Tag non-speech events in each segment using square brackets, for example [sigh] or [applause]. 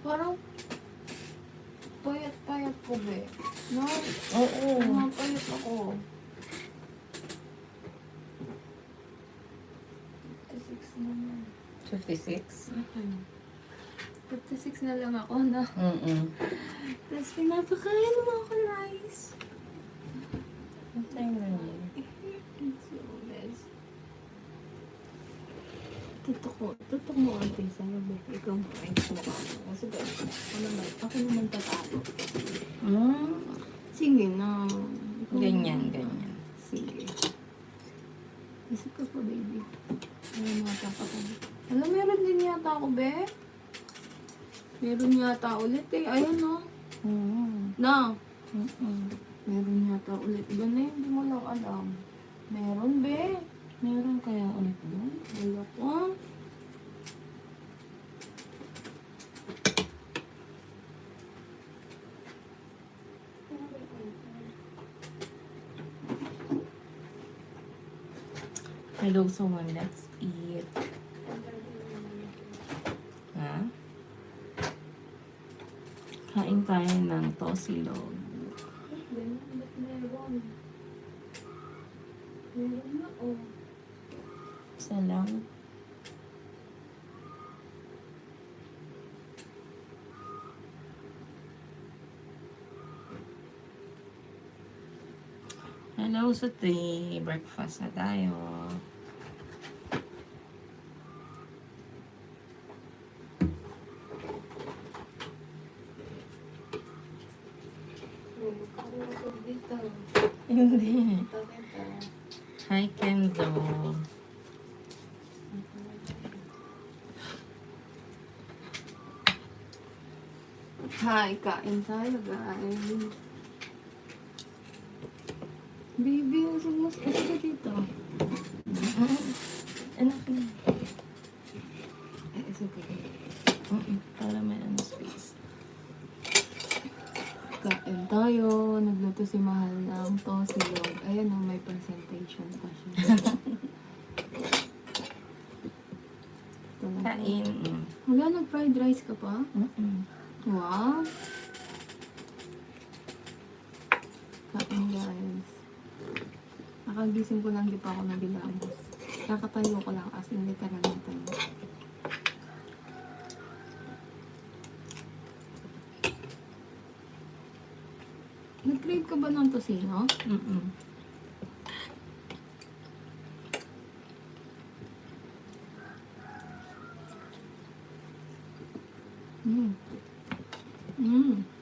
Parang payat-payat ko, be. No? Oo. Mga payat ako. 56 naman. 56? Okay. 56 na lang ako na. Mm-mm. Tapos pinapakain mo ako rice. Antay mo yun. It's so nice. Tutok ko. Tutok mo ante sa'yo, be. Ikaw mo. Ay, mo ka. Kasi ba, ako naman, ako naman tatalo. Mm. Sige na. Ikaw Ganyan, na. ganyan. Sige. Isa ka pa, baby. Ay, mga tapa ko. Alam, meron din yata ako, be. Meron yata ulit eh. Ayan, no. Mm. Na. Mm-mm. Meron yata ulit. Yun, hindi mo lang alam. Meron, be. Meron kaya ulit doon? Wala ko. Hello, someone. Let's eat. Ha? Kain tayo ng tosilog. Meron. Meron na, oh. Isa lang. Hello, Sutri. Breakfast na tayo. Hindi. Hi, Kenzo. Hi, kain tayo, guys. Baby, usog mas ka dito. Anak na. Ka dito. Mm-mm, Para may ano space. Kain tayo. Nagluto si Mahal ng tosilog. Ayan o, may presentation pa siya. Talaga. [laughs] Kain. Mm. Wala, nag-fried rice ka pa? Mm-mm. Wow. Kain guys. Nakagising ko lang di pa ako nabilangos. Kakatayo ko lang as in literal na tayo. Nag-crave ka ba ng tosino? Mm-mm. Mm. Mm.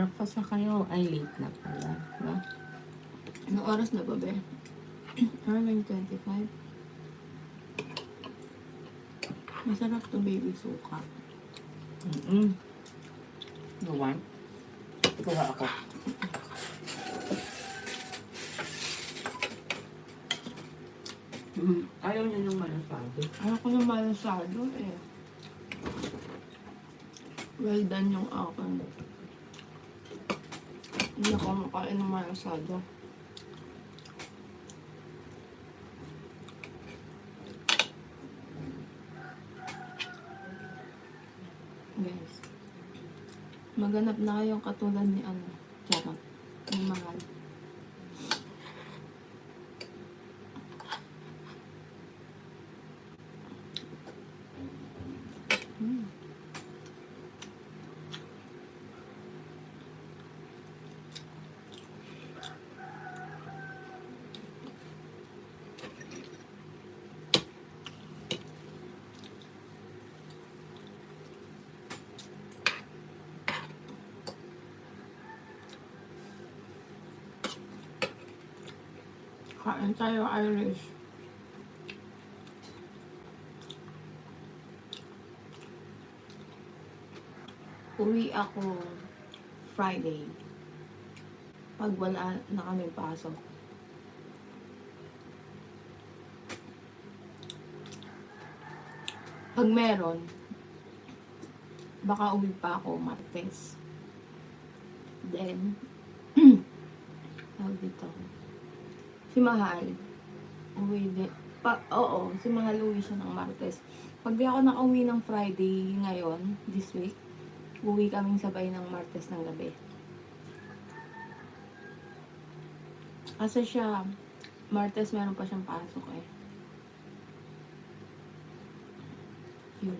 Breakfast na kayo. Ay, late na pala. No? Anong oras na ba, be? [clears throat] 9.25. Masarap to baby suka. Mm-mm. You want? Kuha ako. Mm, ayaw niya ng malasado. Ayaw ko ng malasado eh. Well done yung akin. Hindi ako makain ng malasado. Guys, maganap na kayong katulad ni ano, charot, Kain tayo, Irish. Uwi ako Friday. Pag wala na kami pasok. Pag meron, baka uwi pa ako Martes. Then, [clears throat] tawag dito Si Mahal, uwi din. Pa, oo, si Mahal uwi siya ng Martes. Pag di ako nakauwi ng Friday ngayon, this week, uwi kaming sabay ng Martes ng gabi. Kasi siya, Martes meron pa siyang pasok eh. Yun.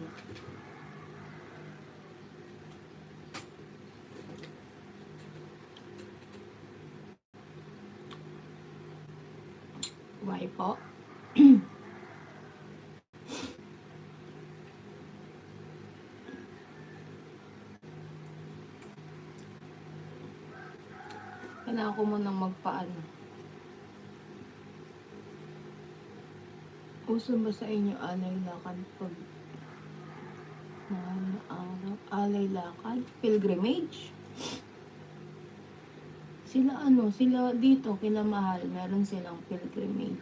Why po? [clears throat] Kailangan ko munang magpaano. Uso ba sa inyo alay lakad pag na araw? Alay lakad? Pilgrimage? Sila ano, sila dito, kila mahal, meron silang pilgrimage.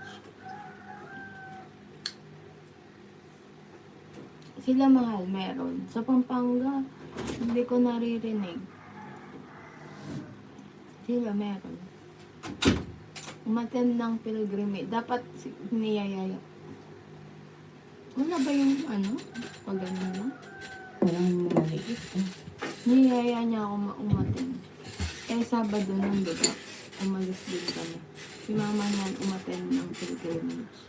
Sila mahal, meron. Sa Pampanga, hindi ko naririnig. Sila meron. Umaten ng pilgrimage. Dapat niyayaya. Wala ba yung ano? Pag ganun lang? Parang maliit. eh. Niyaya niya ako ma- umaten. Eh, Sabado nung diba? Umalis din kami. Si mama niyan umaten ng pilgrimage.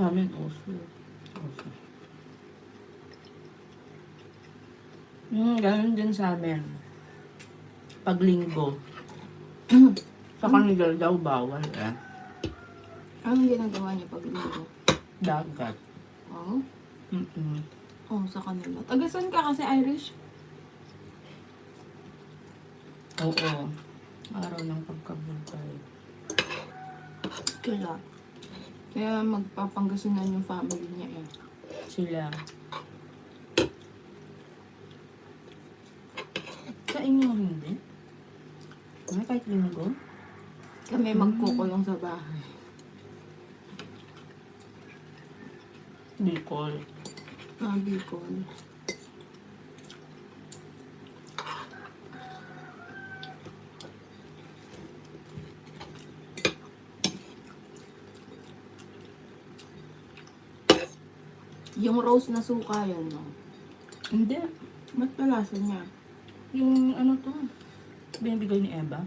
Sa amin, uso. Uso. Hmm, ganun din sa amin. Paglinggo. [clears throat] sa kanila daw bawal eh. Anong ginagawa niya pag linggo? Dagat. Oh? Mm-mm. Oh, sa kanila. Tagasan ka kasi Irish? Oo. Araw ng pagkabuntay. Kila. Kaya magpapanggasinan yung family niya eh. Sila. Sa inyo hindi? Ay, kahit linggo? Kami magkukulong sa bahay. Bicol. Ah, Bicol. Yung rose na suka yun, no? Hindi. Ba't palasa niya? Yung ano to? Binibigay ni Eva?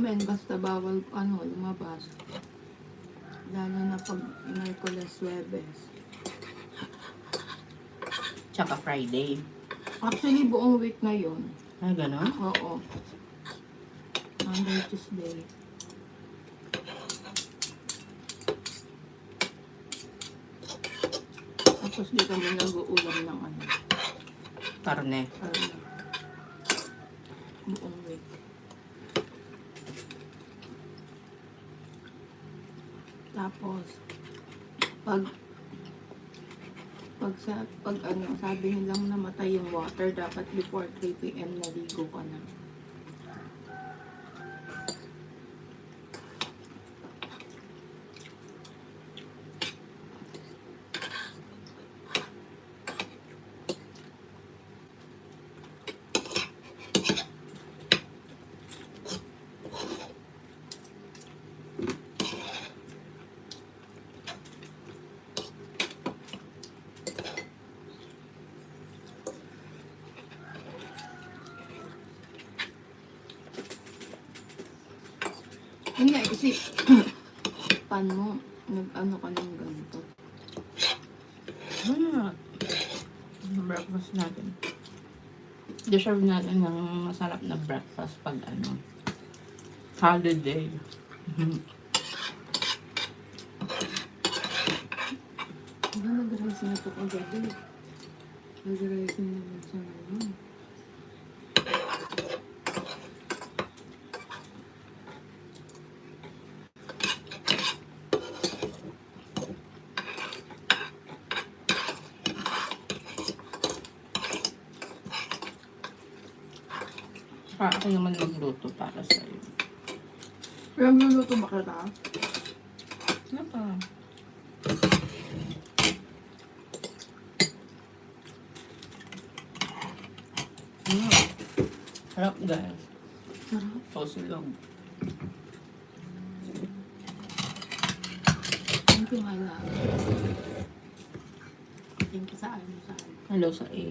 Sa amin, basta bawal, ano, lumabas. Lalo na pag Merkules, Webes. Tsaka Friday. Actually, buong week na yun. Ay, gano'n? Oo. Monday, Tuesday. Tapos di kami nag-uulam ng ano. Karne. Ano. Buong week. Tapos, pag pag sa pag ano sabi nilang namatay yung water dapat before 3 p.m. naligo ka na Hindi, kasi pan mo, nag-ano ka ng ganito. Ano? Breakfast natin. Deserve natin ng masarap na breakfast pag ano. Holiday. Diba nag-rice na ito kagabi? Nag-rice na naman sa ngayon. Para ako naman magluto para sa'yo. Pero magluluto ba ka Ano pa? Mm. Sarap guys. Sarap. Pausilog. Thank you, my love. Thank you sa ano sa ano. Hello sa A.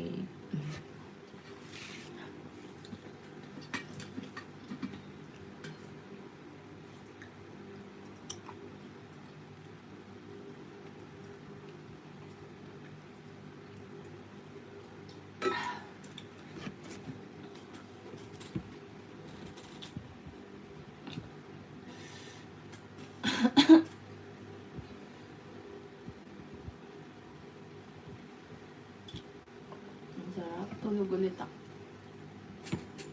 Ang sarap. Tulog ulit ako.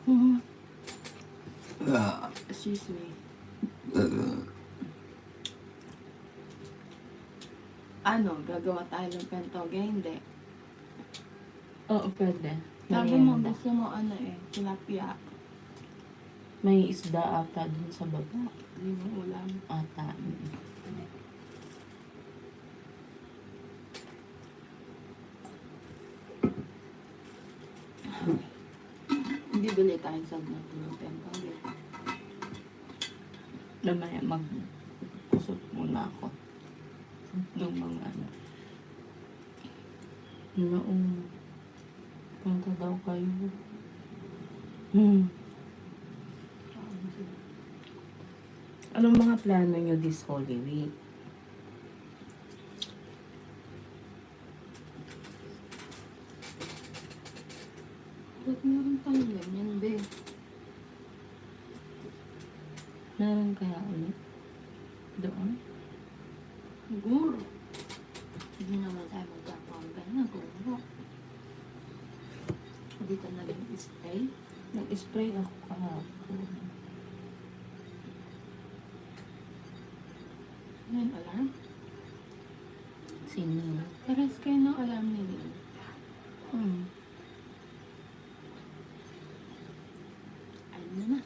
Mhm. Excuse me. Ano, gagawa tayo ng pentoge? Hindi. Oo, pwede. Sabi mo, Merienda. gusto mo ano eh, tilapia. May isda ata dun sa baba. Hindi mo ulam. Ata. mm. Hindi bili tayo sa ng pentoge. Mamaya mag kusot muna ako. Yung mga ano. Noong punta daw kayo. Hmm. Anong mga plano nyo this Holy Week? Ba't meron tayong ganyan, be? Meron kaya ulit? Doon? Siguro. Hindi naman tayo magkakaroon ganyan. Siguro. Hindi ka na rin spray. Nag-spray ako kahapon. Yan, alarm. Sino? Pares kayo ng alarm ninyo. Hmm. Ayun na na.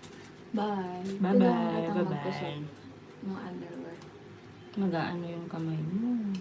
Bye. Bye-bye. Bye-bye. ng underwear. Mag-aano yung kamay mo.